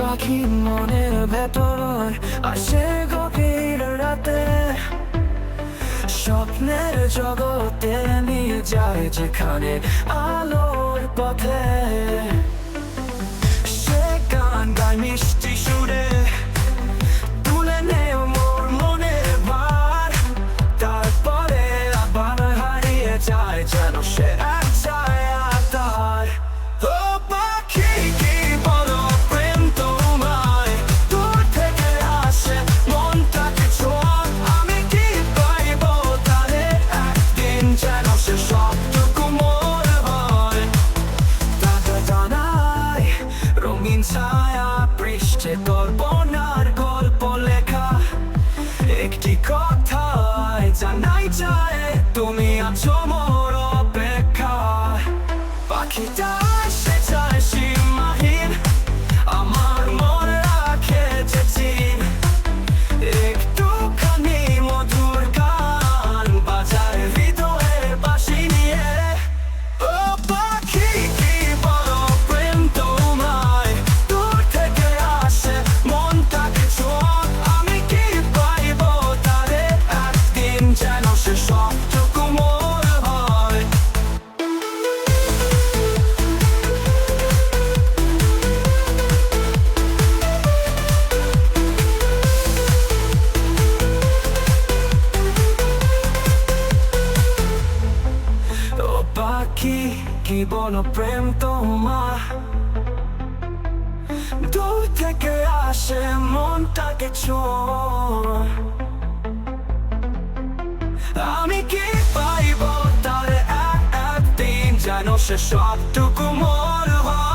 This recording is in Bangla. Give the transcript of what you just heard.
পাখি মনের ভেতর। আসে গভীর রাতে স্বপ্নের জগতে নিয়ে যায় যেখানে আলোর পথে ছায়া, পৃষ্ঠে তোর বনার গল্প লেখা। একটি কথায় জানাই যায় তুমি আছো মোর অপেক্ষা। পাখিটা কি কি বল প্রেম তোমার দূর থেকে আসে মনটাকে চোর আমি কি পাইব তার একদিন যেন সে সবটুকু মোর হয়